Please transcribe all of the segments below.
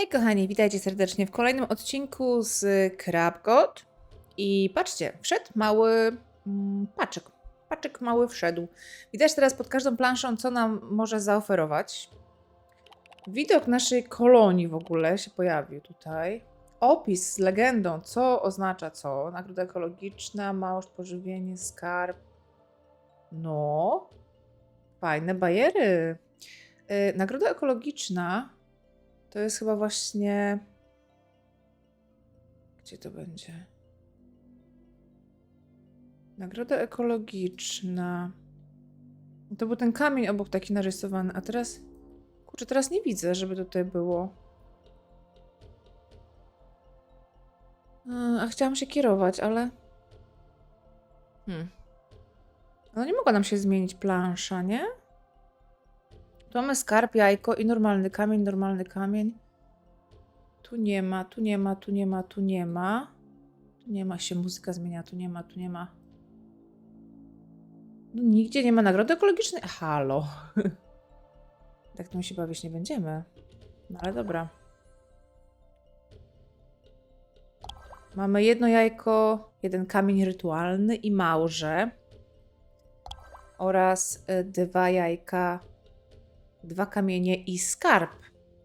Hej kochani, witajcie serdecznie w kolejnym odcinku z Crab. I patrzcie, wszedł mały mm, paczek. Paczek mały wszedł. Widać teraz pod każdą planszą, co nam może zaoferować. Widok naszej kolonii w ogóle się pojawił tutaj. Opis z legendą, co oznacza co. Nagroda ekologiczna, małż, pożywienie, skarb. No, fajne bajery. Yy, nagroda ekologiczna to jest chyba właśnie. Gdzie to będzie? Nagroda ekologiczna. To był ten kamień obok taki narysowany, a teraz. Kurczę, teraz nie widzę, żeby tutaj było. A, A chciałam się kierować, ale. Hmm. No nie mogła nam się zmienić plansza, nie? Tu mamy skarb, jajko i normalny kamień, normalny kamień. Tu nie ma, tu nie ma, tu nie ma, tu nie ma. Tu nie ma się, muzyka zmienia, tu nie ma, tu nie ma. No, nigdzie nie ma nagrody ekologicznej. Halo. tak to my się bawić nie będziemy. No ale dobra. Mamy jedno jajko, jeden kamień rytualny i małże. Oraz y, dwa jajka dwa kamienie i skarb.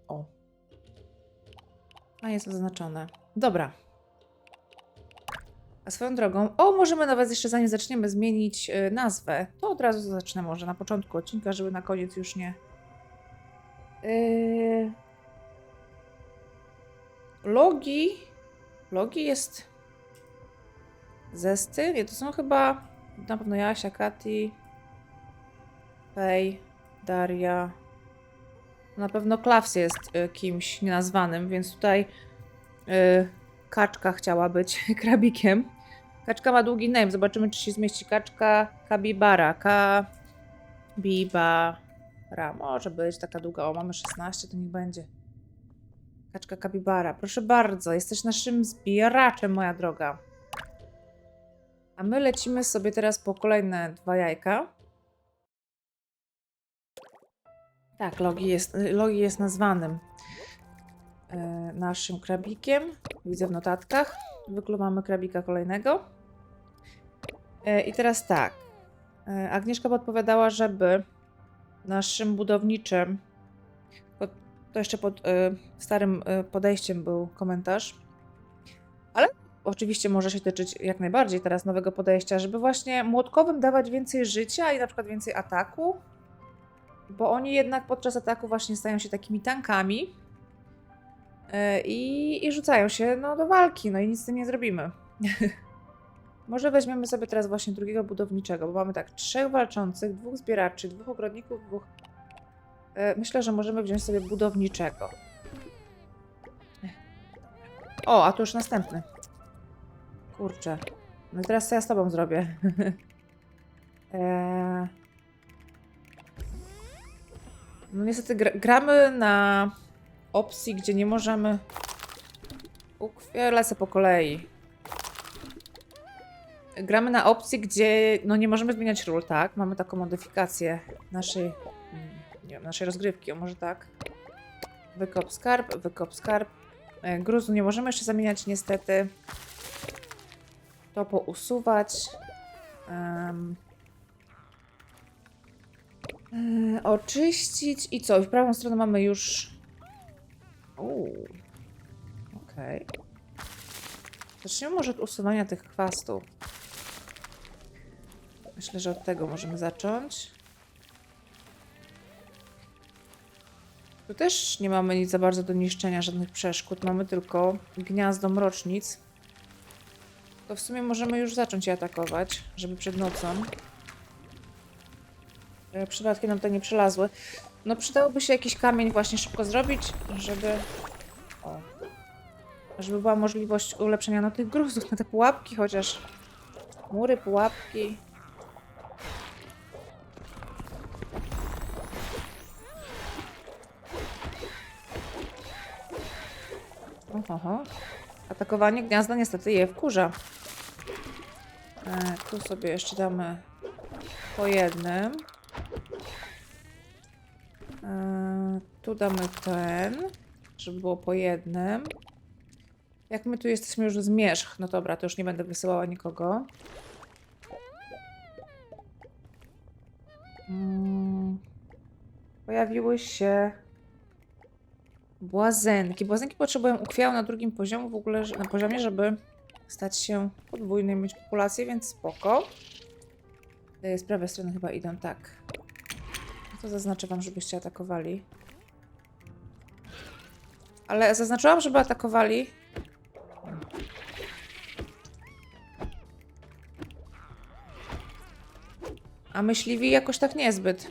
O. A jest zaznaczone. Dobra. A swoją drogą, o, możemy nawet jeszcze zanim zaczniemy zmienić y, nazwę, to od razu zacznę może na początku odcinka, żeby na koniec już nie. Yy... Logi. Logi jest. Zesty? Nie, to są chyba na pewno Jasia, Kati, Fej, Daria, na pewno Klaws jest y, kimś nienazwanym, więc tutaj y, kaczka chciała być krabikiem. Kaczka ma długi name. Zobaczymy, czy się zmieści. Kaczka Kabibara. Kabibara. Może być taka długa. O, mamy 16, to niech będzie. Kaczka Kabibara. Proszę bardzo, jesteś naszym zbieraczem, moja droga. A my lecimy sobie teraz po kolejne dwa jajka. Tak, Logi jest, Logi jest nazwanym e, naszym krabikiem. Widzę w notatkach. Zwykle mamy krabika kolejnego. E, I teraz tak. E, Agnieszka podpowiadała, żeby naszym budowniczym, pod, to jeszcze pod e, starym e, podejściem był komentarz, ale oczywiście może się tyczyć jak najbardziej teraz nowego podejścia, żeby właśnie młotkowym dawać więcej życia i na przykład więcej ataku, bo oni jednak podczas ataku właśnie stają się takimi tankami e, i, i rzucają się no, do walki, no i nic z tym nie zrobimy. Może weźmiemy sobie teraz właśnie drugiego budowniczego, bo mamy tak trzech walczących, dwóch zbieraczy, dwóch ogrodników, dwóch... E, Myślę, że możemy wziąć sobie budowniczego. O, a tu już następny. Kurczę. No i teraz co ja z tobą zrobię? eee... No niestety gra gramy na opcji, gdzie nie możemy... Uk, ja lecę po kolei. Gramy na opcji, gdzie no nie możemy zmieniać ról, tak? Mamy taką modyfikację naszej, nie wiem, naszej rozgrywki, o może tak. Wykop skarb, wykop skarb. E, Gruzu nie możemy jeszcze zamieniać niestety. To pousuwać. Um, E, oczyścić i co? W prawą stronę mamy już. Uuu. Okej. Okay. Zacznijmy może od usuwania tych chwastów. Myślę, że od tego możemy zacząć. Tu też nie mamy nic za bardzo do niszczenia, żadnych przeszkód. Mamy tylko gniazdo mrocznic. To w sumie możemy już zacząć je atakować, żeby przed nocą przypadkiem nam to nie przelazły. No przydałoby się jakiś kamień właśnie szybko zrobić, żeby... O. Żeby była możliwość ulepszenia no, tych gruzów na te pułapki, chociaż... Mury, pułapki... Oho, Atakowanie gniazda niestety je wkurza. E, tu sobie jeszcze damy po jednym. E, tu damy ten. żeby było po jednym. Jak my tu jesteśmy już zmierzch, no dobra, to już nie będę wysyłała nikogo. Mm. Pojawiły się błazenki. Błazenki potrzebują ukwiału na drugim poziomie, w ogóle na poziomie, żeby stać się podwójnym, mieć populację, więc spoko. Y, Z prawej strony chyba idą tak. To zaznaczę wam, żebyście atakowali. Ale zaznaczyłam, żeby atakowali. A myśliwi jakoś tak niezbyt.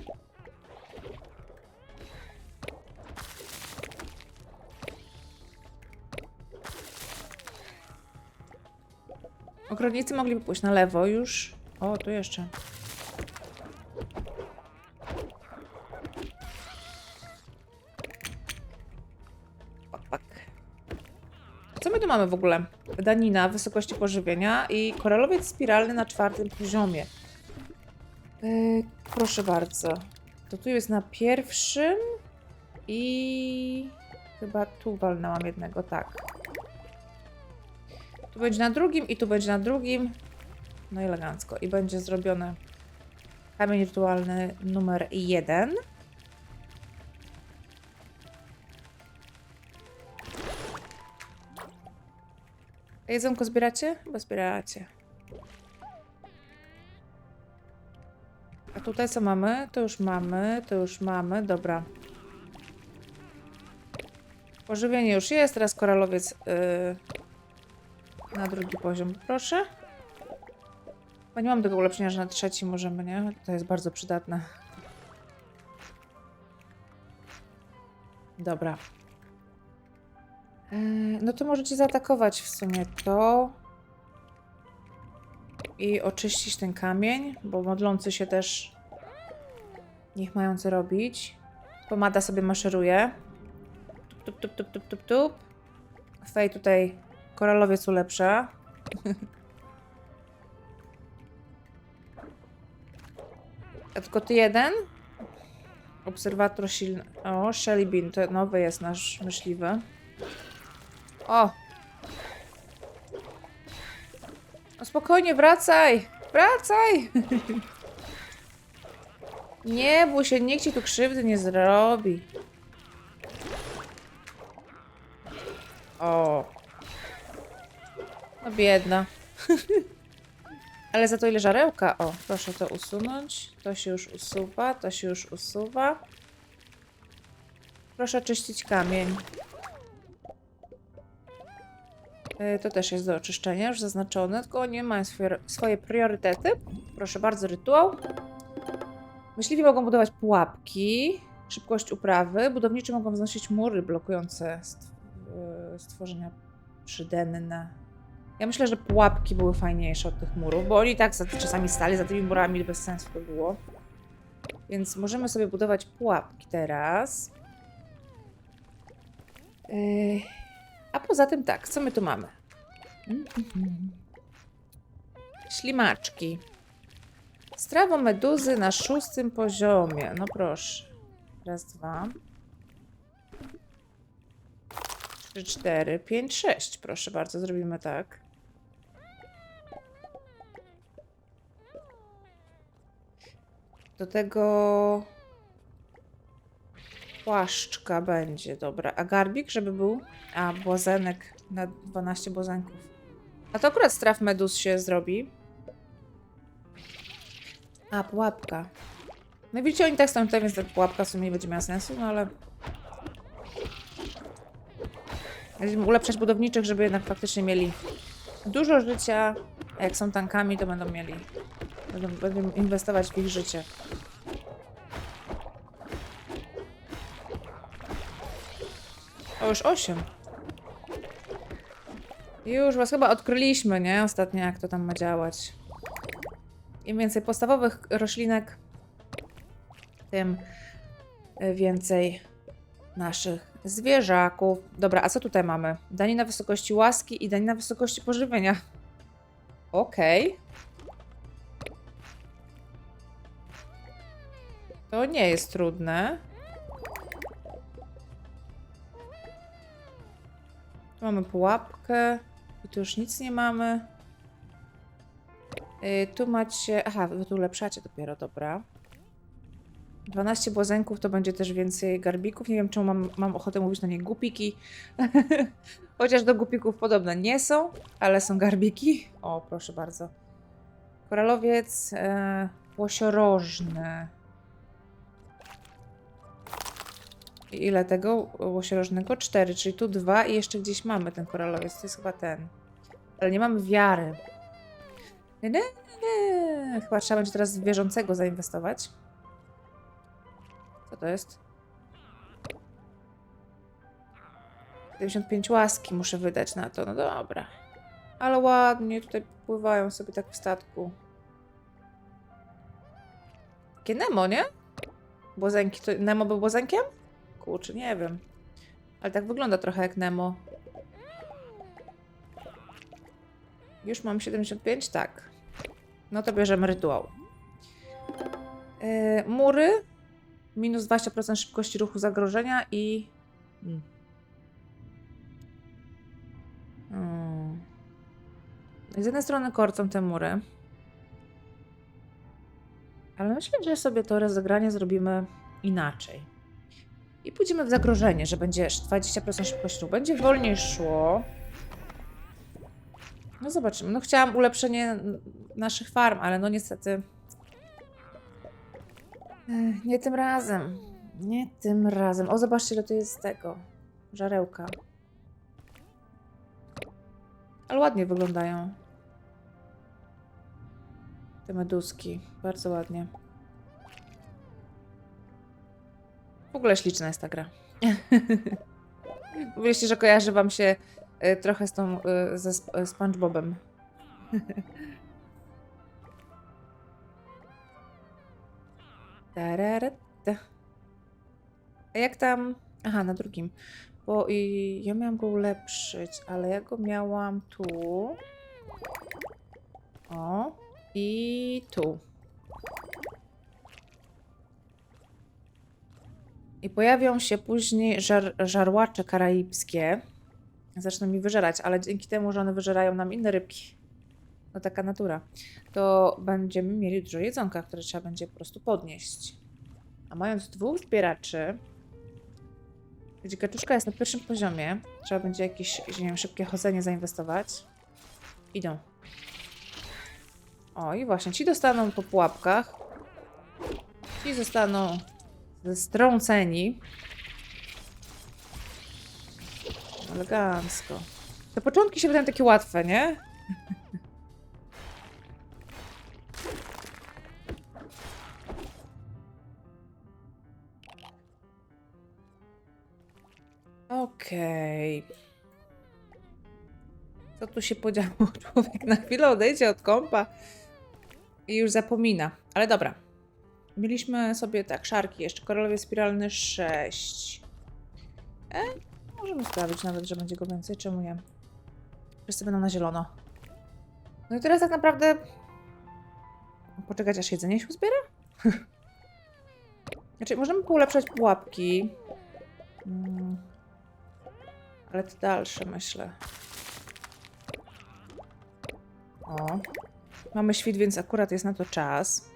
Ogrodnicy mogliby pójść na lewo już. O, tu jeszcze. My tu mamy w ogóle? Danina wysokości pożywienia i koralowiec spiralny na czwartym poziomie. Yy, proszę bardzo. To tu jest na pierwszym i chyba tu walnęłam jednego, tak. Tu będzie na drugim i tu będzie na drugim. No elegancko. I będzie zrobiony kamień rytualny numer jeden. Jedzonko zbieracie? Bo zbieracie. A tutaj co mamy? To już mamy, to już mamy, dobra. Pożywienie już jest, teraz koralowiec yy, na drugi poziom, proszę. Bo nie mam tego ulepszenia, że na trzeci możemy, nie? To jest bardzo przydatne. Dobra. Yy, no to możecie zaatakować w sumie to. I oczyścić ten kamień, bo modlący się też niech mają co robić. Pomada sobie maszeruje. Tup, tup, tup, tup, tup, tup. Fej tutaj koralowiec ulepsza. A tylko ty jeden? Obserwator silny. O, Shelly Bean, to nowy jest nasz myśliwy. O! No spokojnie, wracaj! Wracaj! nie bój się, nikt ci tu krzywdy nie zrobi. O. No biedna. Ale za to ile żarełka? O, proszę to usunąć. To się już usuwa, to się już usuwa. Proszę czyścić kamień. Y, To też jest do oczyszczenia, już zaznaczone, tylko oni mają swoje, swoje priorytety. Proszę bardzo, rytuał. Myśliwi mogą budować pułapki, szybkość uprawy. Budowniczy mogą wznosić mury blokujące y, stworzenia przydenne. Ja myślę, że pułapki były fajniejsze od tych murów, bo oni tak za, czasami stali za tymi murami, bez sensu to było. Więc możemy sobie budować pułapki teraz. Yy, a poza tym tak, co my tu mamy? Ślimaczki. Strawo meduzy na szóstym poziomie. No proszę. Raz, dwa. Trzy, cztery, pięć, sześć. Proszę bardzo, zrobimy tak. Do tego płaszczka będzie, dobra. A garbik, żeby był? A, błazenek na 12 błazenków. A to akurat straf medus się zrobi. A, pułapka. No widzicie, oni tak są tutaj, więc ta pułapka w sumie nie będzie miała sensu, no ale... Będziemy ulepszać budowniczych, żeby jednak faktycznie mieli dużo życia, a jak są tankami, to będą mieli... Będą, będą inwestować w ich życie. O, już 8. Już was chyba odkryliśmy, nie? Ostatnio jak to tam ma działać. Im więcej podstawowych roślinek, tym y, więcej naszych zwierzaków. Dobra, a co tutaj mamy? Danina wysokości łaski i danina wysokości pożywienia. Okej. To nie jest trudne. Mamy pułapkę. I tu już nic nie mamy. Y, tu macie... Aha, wy tu ulepszacie dopiero, dobra. 12 błazenków to będzie też więcej garbików. Nie wiem, czemu mam, mam ochotę mówić na nie gupiki. Chociaż do gupików podobne nie są, ale są garbiki. O, proszę bardzo. Koralowiec e, łosiorożny. Ile tego łosiorożnego? Cztery, czyli tu dwa i jeszcze gdzieś mamy ten koralowiec. To jest chyba ten. Ale nie mamy wiary. Nie, nie, nie. Chyba trzeba będzie teraz w wierzącego zainwestować. Co to jest? 75 łaski muszę wydać na to. No dobra. Ale ładnie tutaj pływają sobie tak w statku. Takie Nemo, nie? Błazenki. To Nemo był błazenkiem? Kurczę, nie wiem. Ale tak wygląda trochę jak Nemo. Już mam 75? Tak. No to bierzemy rytuał. Yy, mury. Minus 20% szybkości ruchu zagrożenia i... Hmm. Hmm. Z jednej strony korcą te mury. Ale myślę, że sobie to rozegranie zrobimy inaczej. I pójdziemy w zagrożenie, że będzie 20% szybkości. Będzie wolniej szło. No zobaczymy. No chciałam ulepszenie naszych farm, ale no niestety... Ech, Nie tym razem. Nie tym razem. O, zobaczcie, ile to jest tego. Żarełka. Ale ładnie wyglądają. Te meduski. Bardzo ładnie. W ogóle śliczna jest ta gra. Mówiliście, że kojarzy wam się y, trochę z tą, y, ze Sp- y, SpongeBobem. Tararata. A jak tam... Aha, na drugim. Bo i ja miałam go ulepszyć, ale ja go miałam tu. O. I tu. I pojawią się później żar żarłacze karaibskie. Zaczną mi wyżerać, ale dzięki temu, że one wyżerają nam inne rybki, no taka natura, to będziemy mieli dużo jedzonka, które trzeba będzie po prostu podnieść. A mając dwóch zbieraczy, gdzie kaczuszka jest na pierwszym poziomie, trzeba będzie jakieś, nie wiem, szybkie chodzenie zainwestować. Idą. O, i właśnie, ci dostaną po pułapkach. Ci zostaną zestrąceni. Elegancko. Te początki się wydają takie łatwe, nie? Okej. Co tu się podziało? Człowiek na chwilę odejdzie od kąpa i już zapomina. Ale dobra. Mieliśmy sobie tak, szarki jeszcze. Koralowie spiralny 6. E, możemy sprawić nawet, że będzie go więcej. Czemu nie? Wszyscy będą na zielono. No i teraz tak naprawdę... Poczekać aż jedzenie się uzbiera? znaczy, możemy poulepszać pułapki. Mm. Ale te dalsze, myślę. O. Mamy świt, więc akurat jest na to czas.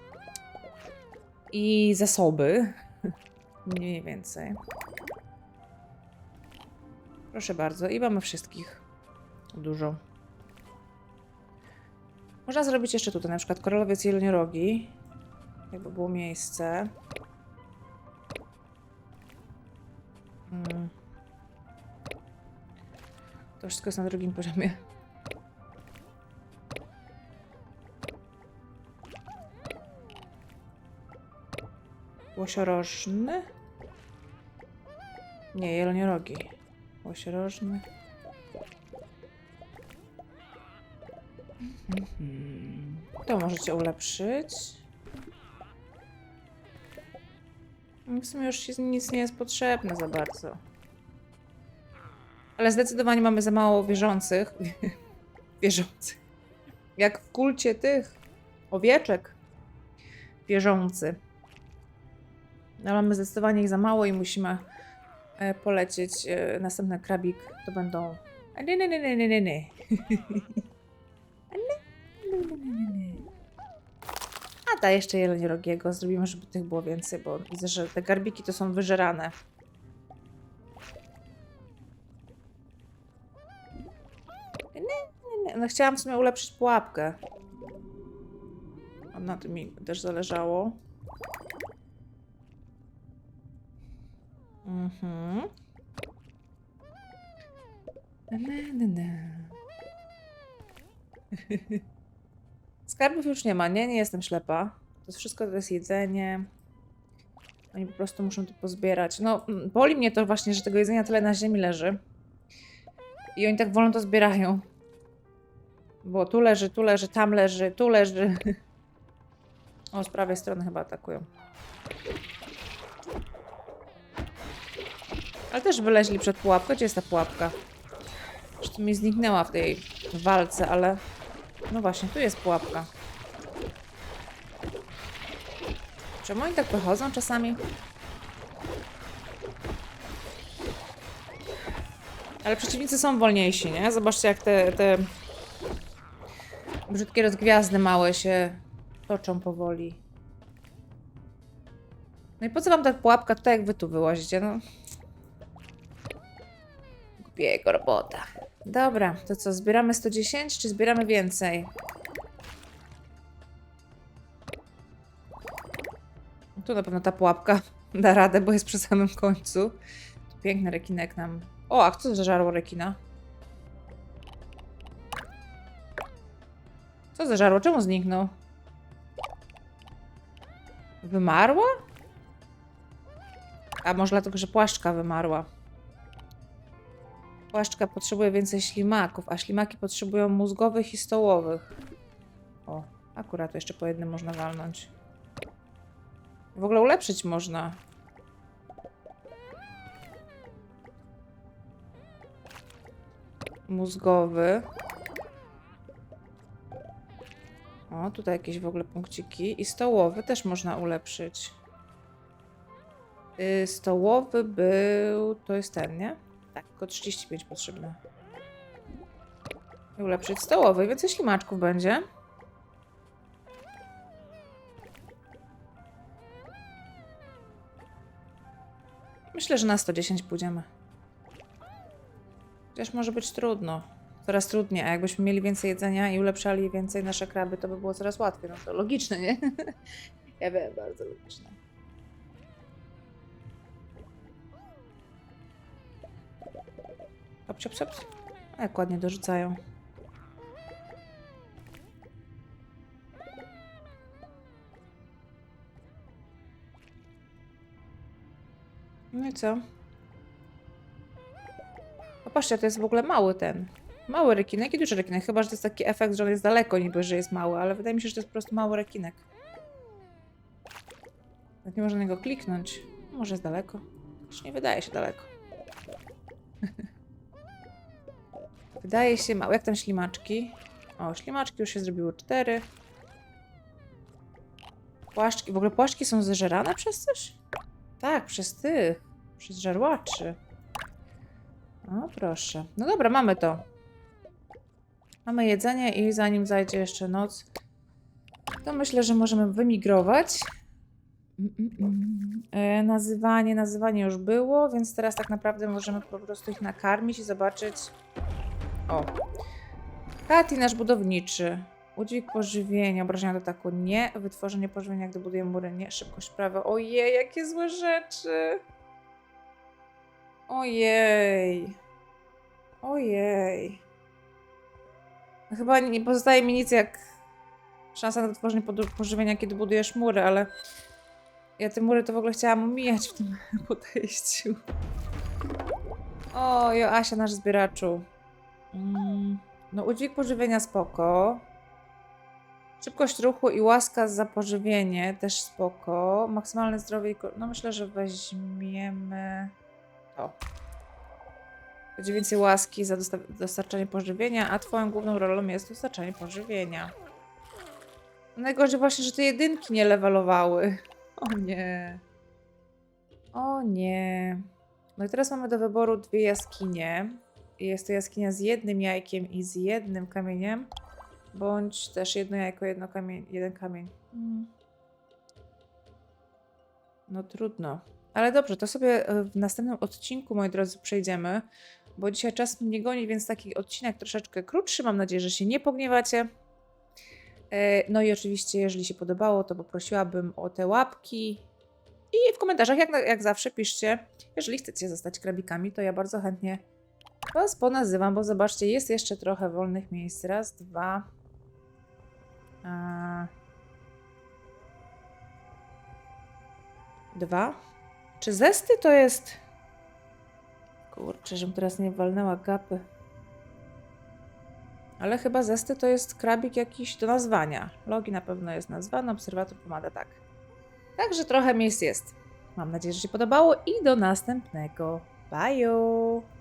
I zasoby. Mniej więcej. Proszę bardzo. I mamy wszystkich. Dużo. Można zrobić jeszcze tutaj, na przykład koralowiec jeleniorogi. Jakby było miejsce. Mm. To wszystko jest na drugim poziomie. Łosiorożny? Nie, jeleniorogi. Łosiorożny. Mhm. To możecie ulepszyć. W sumie już nic nie jest potrzebne za bardzo. Ale zdecydowanie mamy za mało wierzących. wierzących. Jak w kulcie tych owieczek. Wierzący. No, mamy zdecydowanie ich za mało i musimy e, polecieć. E, następny krabik to będą nie, nie, nie, nie, nie, nie. A da jeszcze jelenirogiego. Zrobimy, żeby tych było więcej, bo widzę, że te garbiki to są wyżerane. Nie. No chciałam w sumie ulepszyć pułapkę. A na tym mi też zależało. Mhm. Skarbów już nie ma, nie? Nie jestem ślepa. To wszystko to jest jedzenie. Oni po prostu muszą to pozbierać. No, mm, boli mnie to właśnie, że tego jedzenia tyle na ziemi leży. I oni tak wolno to zbierają. Bo tu leży, tu leży, tam leży, tu leży. O, z prawej strony chyba atakują. Ale też wyleźli przed pułapkę. Gdzie jest ta pułapka? Zresztą mi zniknęła w tej walce, ale... No właśnie, tu jest pułapka. Czemu oni tak wychodzą czasami? Ale przeciwnicy są wolniejsi, nie? Zobaczcie, jak te, te brzydkie rozgwiazdy małe się toczą powoli. No i po co wam ta pułapka tutaj, jak wy tu wyłazicie? No. Głupiego robota. Dobra, to co, zbieramy 110, czy zbieramy więcej? Tu na pewno ta pułapka da radę, bo jest przy samym końcu. Tu piękny rekinek nam... O, a co zażarło rekina? Co zażarło? Czemu zniknął? Wymarła? A może dlatego, że płaszczka wymarła. Płaszczka potrzebuje więcej ślimaków, a ślimaki potrzebują mózgowych i stołowych. O, akurat jeszcze po jednym można walnąć. W ogóle ulepszyć można. Mózgowy. O, tutaj jakieś w ogóle punkciki. I stołowy też można ulepszyć. Yy, stołowy był... To jest ten, nie? Tak, tylko 35 potrzebne. I ulepszyć stołowy. Więcej ślimaczków będzie. Myślę, że na 110 pójdziemy. Chociaż może być trudno. Coraz trudniej, a jakbyśmy mieli więcej jedzenia i ulepszali więcej nasze kraby, to by było coraz łatwiej. No to logiczne, nie? ja wiem, bardzo logiczne. Hop. A Jak ładnie dorzucają. No i co? Popatrzcie, to jest w ogóle mały ten. Mały rekinek i duży rekinek. Chyba, że to jest taki efekt, że on jest daleko niby, że jest mały, ale wydaje mi się, że to jest po prostu mały rekinek. Tak nie można na niego kliknąć. Może jest daleko. Już nie wydaje się daleko. Wydaje się mały. Jak tam ślimaczki? O, ślimaczki już się zrobiły cztery. Płaszczki. W ogóle płaszczki są zeżerane przez coś? Tak, przez tych. Przez żarłaczy. O, proszę. No dobra, mamy to. Mamy jedzenie i zanim zajdzie jeszcze noc, to myślę, że możemy wymigrować. Mm, mm, mm. E, nazywanie, nazywanie już było, więc teraz tak naprawdę możemy po prostu ich nakarmić i zobaczyć. O. Kati, nasz budowniczy. Udźwig pożywienia, obrażenia do ataku nie. Wytworzenie pożywienia, gdy buduje mury nie. Szybkość prawa. Ojej, jakie złe rzeczy. Ojej. Ojej. No Chyba nie pozostaje mi nic jak szansa na wytworzenie pożywienia, kiedy budujesz mury, ale ja te mury to w ogóle chciałam omijać w tym podejściu. O, Joasia, nasz zbieraczu. Mm, no, udźwig pożywienia spoko. Szybkość ruchu i łaska za pożywienie też spoko. Maksymalne zdrowie i... No myślę, że weźmiemy to. Będzie więcej łaski za dosta- dostarczanie pożywienia, a twoją główną rolą jest dostarczanie pożywienia. Najgorzej właśnie, że te jedynki nie levelowały. O nie. O nie. No i teraz mamy do wyboru dwie jaskinie. Jest to jaskinia z jednym jajkiem i z jednym kamieniem, bądź też jedno jajko, jedno kamień, jeden kamień. Mm. No trudno. Ale dobrze, to sobie e, w następnym odcinku, moi drodzy, przejdziemy, bo dzisiaj czas mnie goni, więc taki odcinek troszeczkę krótszy. Mam nadzieję, że się nie pogniewacie. E, No i oczywiście, jeżeli się podobało, to poprosiłabym o te łapki. I w komentarzach, jak, jak zawsze, piszcie, jeżeli chcecie zostać krabikami, to ja bardzo chętnie Was ponazywam, bo zobaczcie, jest jeszcze trochę wolnych miejsc. Raz, dwa. A... Dwa. Czy zesty to jest. Kurczę, żebym teraz nie walnęła gapy. Ale chyba zesty to jest krabik jakiś do nazwania. Logi na pewno jest nazwany, obserwator pomaga tak. Także trochę miejsc jest. Mam nadzieję, że się podobało i do następnego. Bye!